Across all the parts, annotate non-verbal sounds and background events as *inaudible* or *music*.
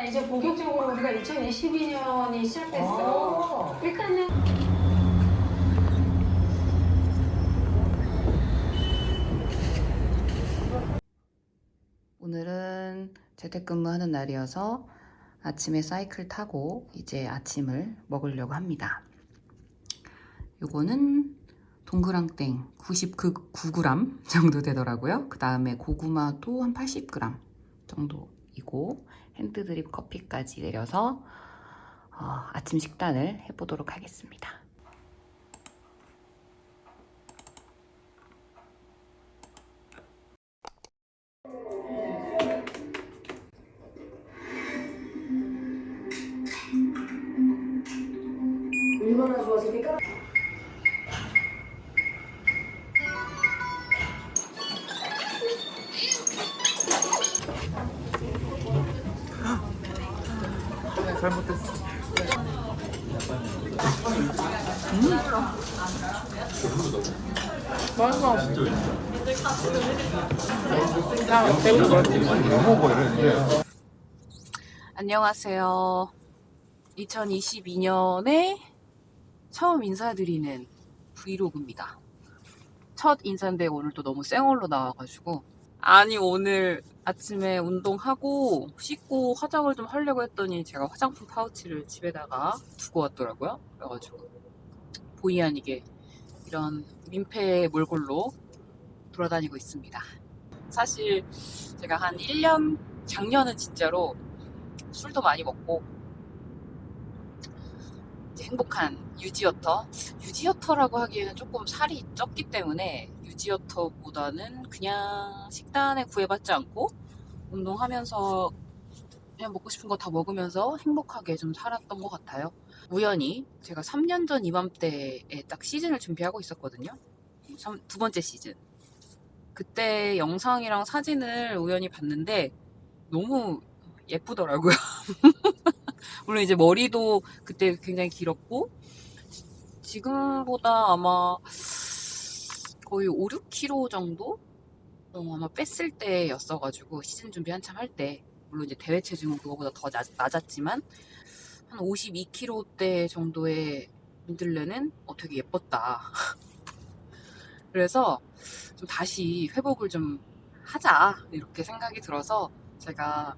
네, 이제 본격적으로 우리가 2022년이 시작됐어요. 일단은 오늘은 재택근무하는 날이어서 아침에 사이클 타고 이제 아침을 먹으려고 합니다. 요거는 동그랑땡 99g 정도 되더라고요. 그 다음에 고구마도 한 80g 정도 이고 핸드드립 커피까지 내려서 어, 아침 식단을 해보도록 하겠습니다. 잘못했어. 맛있어. 먹어 이랬는데 안녕하세요. 2022년에 처음 인사드리는 브이로그입니다. 첫 인사인데 오늘 또 너무 쌩얼로 나와가지고 아니 오늘 아침에 운동하고 씻고 화장을 좀 하려고 했더니 제가 화장품 파우치를 집에다가 두고 왔더라고요. 그래가지고 보이 아니게 이런 민폐 몰골로 돌아다니고 있습니다. 사실 제가 한 1년 작년은 진짜로 술도 많이 먹고 행복한 유지어터 유지어터라고 하기에는 조금 살이 쪘기 때문에 유지어터보다는 그냥 식단에 구애받지 않고 운동하면서 그냥 먹고 싶은 거 다 먹으면서 행복하게 좀 살았던 것 같아요. 우연히 제가 3년 전 이맘때에 딱 시즌을 준비하고 있었거든요. 삼- 두 번째 시즌. 그때 영상이랑 사진을 우연히 봤는데 너무 예쁘더라고요. *laughs* 물론 이제 머리도 그때 굉장히 길었고 지금보다 아마 거의 5, 6kg 정도? 어, 아마 뺐을 때였어가지고 시즌 준비 한참 할 때. 물론 이제 대회 체중은 그거보다 더 낮, 낮았지만 한 52kg대 정도의 민들레는 어, 되게 예뻤다. *laughs* 그래서 좀 다시 회복을 좀 하자. 이렇게 생각이 들어서 제가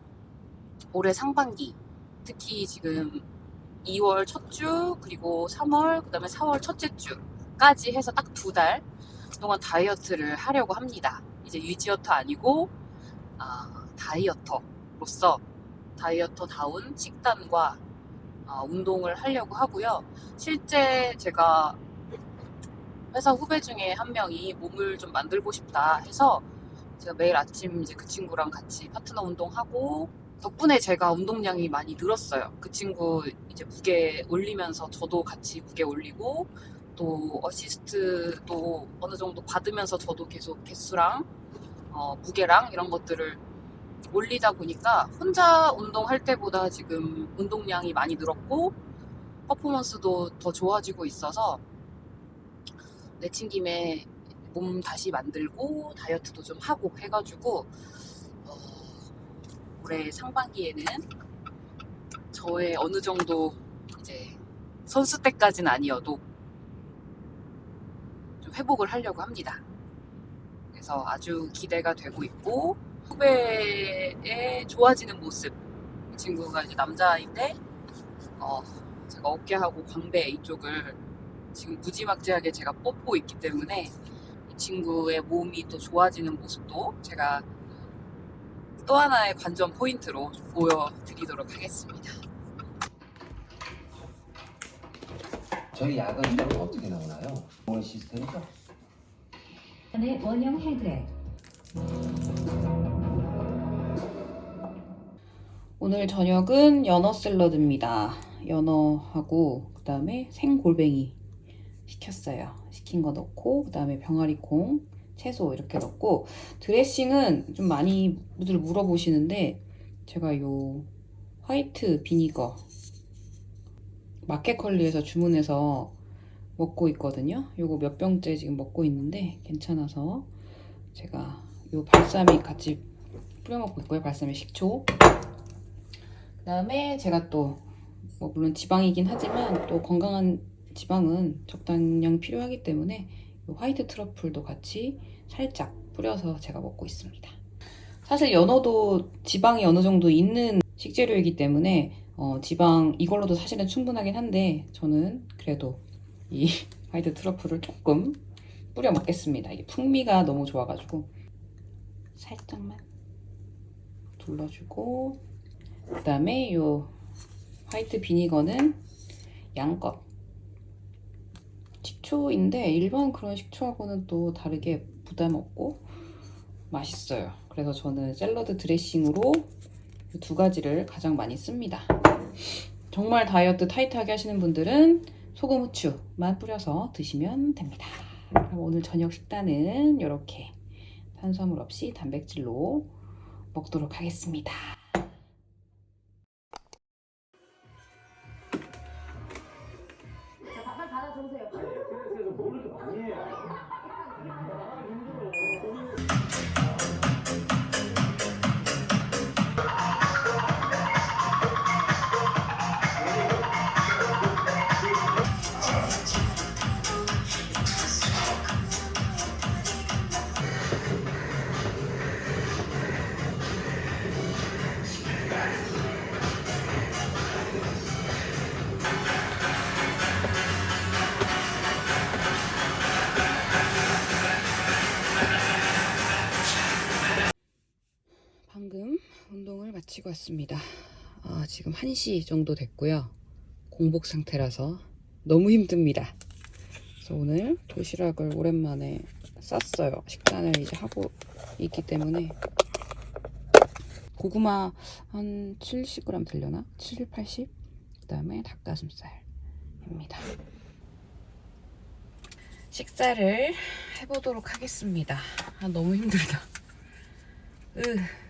올해 상반기 특히 지금 2월 첫 주 그리고 3월 그 다음에 4월 첫째 주까지 해서 딱 두 달 동안 다이어트를 하려고 합니다. 이제 유지어터 아니고 아, 다이어터로서 다이어터다운 식단과 아, 운동을 하려고 하고요. 실제 제가 회사 후배 중에 한 명이 몸을 좀 만들고 싶다 해서 제가 매일 아침 이제 그 친구랑 같이 파트너 운동하고 덕분에 제가 운동량이 많이 늘었어요. 그 친구 이제 무게 올리면서 저도 같이 무게 올리고 또 어시스트도 어느 정도 받으면서 저도 계속 개수랑 어, 무게랑 이런 것들을 올리다 보니까 혼자 운동할 때보다 지금 운동량이 많이 늘었고 퍼포먼스도 더 좋아지고 있어서 내친 김에 몸 다시 만들고 다이어트도 좀 하고 해가지고 어, 올해 상반기에는 저의 어느 정도 이제 선수 때까지는 아니어도 좀 회복을 하려고 합니다. 그래서 아주 기대가 되고 있고 후배의 좋아지는 모습 이 친구가 이제 남자인데 어, 제가 어깨하고 광배 이쪽을 지금 무지막지하게 제가 뽑고 있기 때문에 이 친구의 몸이 또 좋아지는 모습도 제가 또 하나의 관전 포인트로 보여드리도록 하겠습니다. 저희 야간 시간은 어떻게 나오나요? 원 시스템이죠? 안의 원형 헤드랙 오늘 저녁은 연어 샐러드입니다. 연어하고 그다음에 생골뱅이 시켰어요. 시킨 거 넣고 그다음에 병아리콩, 채소 이렇게 넣고 드레싱은 좀 많이 들 물어보시는데 제가 요 화이트 비니거 마켓컬리에서 주문해서 먹고 있거든요. 요거 몇 병째 지금 먹고 있는데 괜찮아서 제가 요 발사믹 같이 뿌려 먹고 있고요. 발사믹 식초 그다음에 제가 또 뭐 물론 지방이긴 하지만 또 건강한 지방은 적당량 필요하기 때문에 이 화이트 트러플도 같이 살짝 뿌려서 제가 먹고 있습니다. 사실 연어도 지방이 어느 정도 있는 식재료이기 때문에 어, 지방 이걸로도 사실은 충분하긴 한데 저는 그래도 이 *laughs* 화이트 트러플을 조금 뿌려 먹겠습니다. 이게 풍미가 너무 좋아가지고 살짝만 둘러주고 그 다음에 요 화이트 비니거는 양껏 식초인데 일반 그런 식초하고는 또 다르게 부담 없고 맛있어요. 그래서 저는 샐러드 드레싱으로 이두 가지를 가장 많이 씁니다. 정말 다이어트 타이트하게 하시는 분들은 소금 후추만 뿌려서 드시면 됩니다. 그럼 오늘 저녁 식단은 이렇게 탄수화물 없이 단백질로 먹도록 하겠습니다. 왔습니다. 아, 지금 1시 정도 됐고요. 공복 상태라서 너무 힘듭니다. 그래서 오늘 도시락을 오랜만에 쌌어요. 식단을 이제 하고 있기 때문에 고구마 한 70g 되려나? 70, 80? 그 다음에 닭가슴살입니다. 식사를 해보도록 하겠습니다. 아, 너무 힘들다. 으.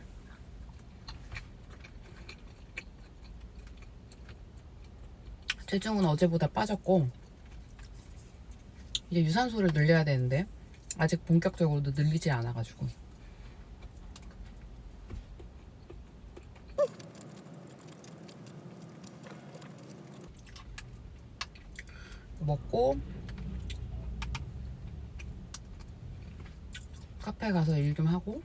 체중은 어제보다 빠졌고 이제 유산소를 늘려야 되는데 아직 본격적으로도 늘리지 않아가지고. 먹고 카페 가서 일 좀 하고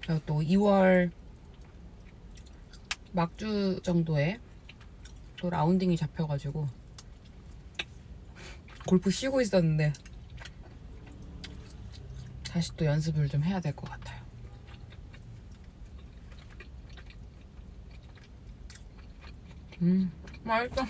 그리고 또 2월 막주 정도에 또 라운딩이 잡혀가지고 골프 쉬고 있었는데 다시 또 연습을 좀 해야 될 것 같아요. 음, 맛있다.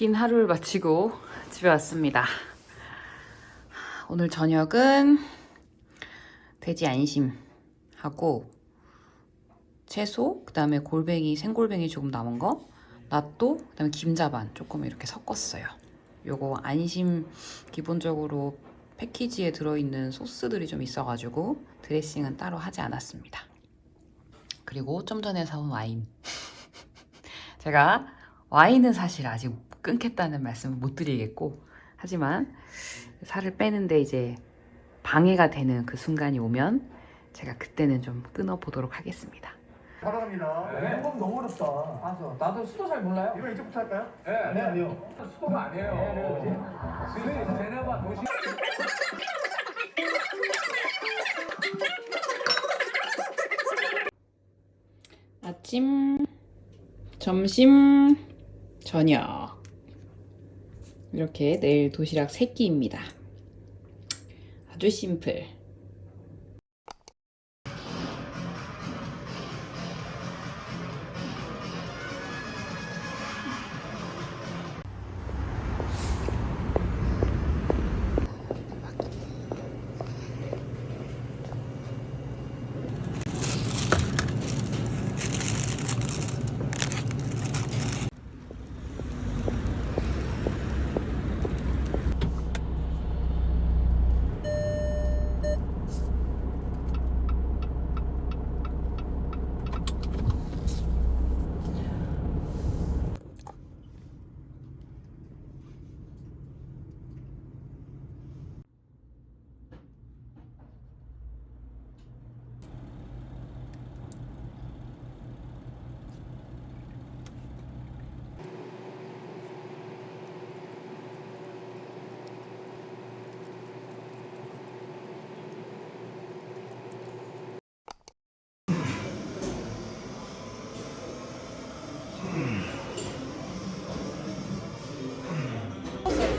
긴 하루를 마치고 집에 왔습니다. 오늘 저녁은 돼지 안심 하고 채소, 그 다음에 골뱅이, 생골뱅이 조금 남은 거, 낫또, 그 다음에 김자반 조금 이렇게 섞었어요. 요거 안심 기본적으로 패키지에 들어있는 소스들이 좀 있어가지고 드레싱은 따로 하지 않았습니다. 그리고 좀 전에 사온 와인. *laughs* 제가 와인은 사실 아직 끊겠다는 말씀을 못 드리겠고 하지만 살을 빼는데 이제 방해가 되는 그 순간이 오면 제가 그때는 좀 끊어 보도록 하겠습니다. 사랑합니다. 앨범 너무 어렵다. 맞아. 나도 수도 잘 몰라요. 이거 이제부터 할까요? 네, 네, 아니요. 수도가 아니에요. 수도 제네바 도시. 아침, 점심, 저녁 이렇게 내일 도시락 3끼입니다. 아주 심플.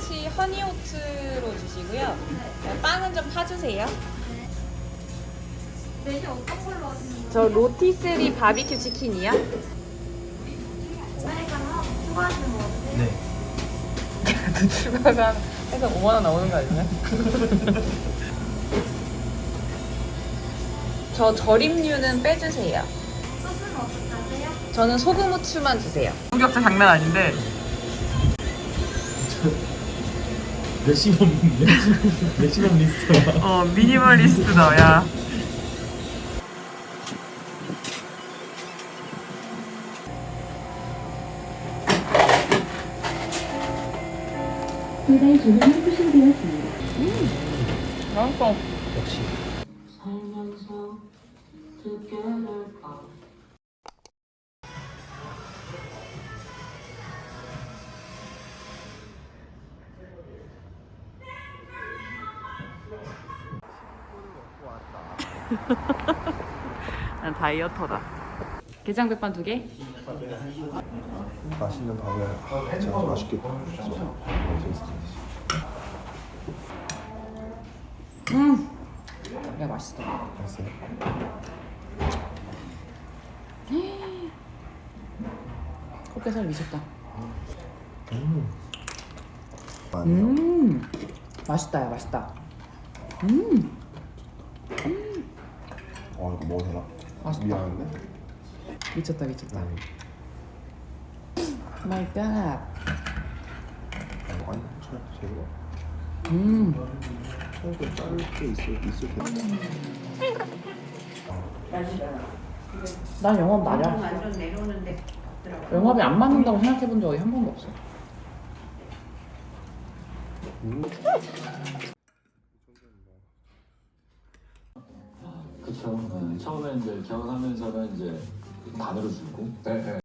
소세지 허니오트로 주시고요. 빵은 좀 파주세요. 저 로티스리 바비큐 치킨이요. 네. *laughs* 추가가 해서 5만 원 나오는 거 아니냐? *laughs* 저 절임류는 빼주세요. 소스는 어떻게 하세요? 저는 소금 후추만 주세요. 공격자 장난 아닌데. *laughs* 맥시멈 맥시멈 리스트. 어 미니멀리스트다 야. 배달 주문이 수신되었습니다. 맛있어. *laughs* 난 다이어터다. 게장 백반 두 개? 맛있는 밥을 진짜 맛있게 먹었어. 야 맛있다. 맛있어요? 꽃게살 미쳤다. 아니요. 음 맛있다 야 맛있다. 음 먹어도 되나? 맛있다. 미안한데. 미쳤다 미쳤다. 음. 마이 갓. 아, 아니 잘 제가 음 처음에 짧게 있을 있을 때. 난 영업 나냐? 영업이 안 맞는다고 생각해 본 적이 한 번도 없어. 그쵸. 네. 처음에 이제 결혼하면서는 이제 반으로 주고. 네, 관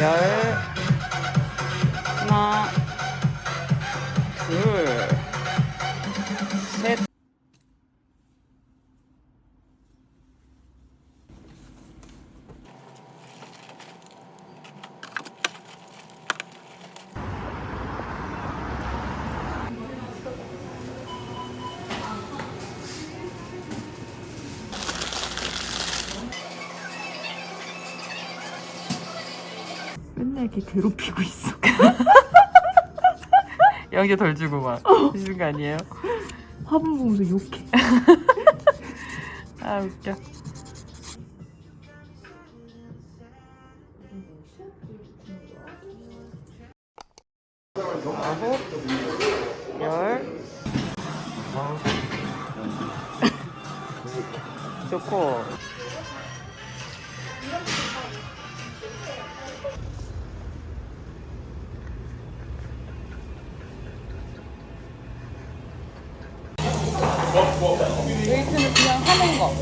열 맨날 이렇게 괴롭히고 있어. *laughs* 영재 덜 주고 막 어. 이런 거 아니에요? 화분 보면서 욕해. *laughs* 아 웃겨. 아홉, 열, *laughs* 좋고. 웨이트는 그냥 하는 거.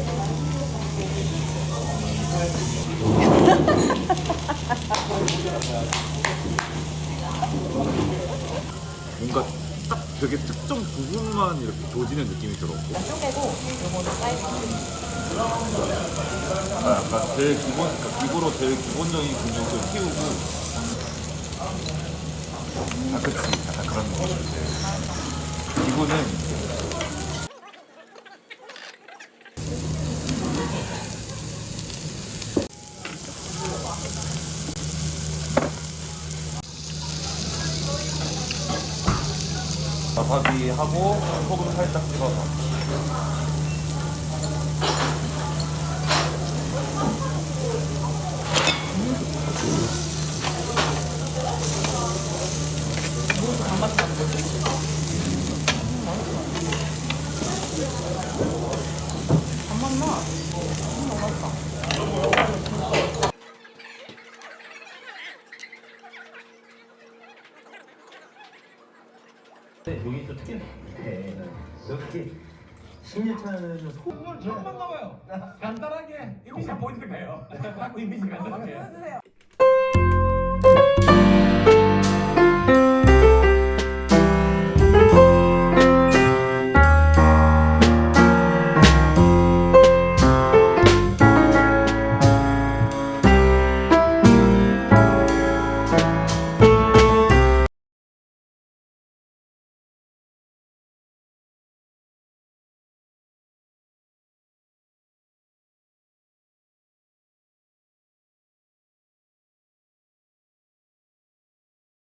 뭔가 딱 되게 특정 부분만 이렇게 조지는 느낌이 들었고 쪼개고 요거는 사이즈. 아, 약간 제일 기본, 그러니까 기구로 제일 기본적인 근육을 키우고 아 그치 약간 그런 느낌 기구는 와사비 하고 소금 살짝 찍어서 여기 또 특이한 게 이렇게 10년차는 소 오늘 처음 만나봐요. 간단하게 이미지 보여드릴까요? 갖고 이미지 간단하게.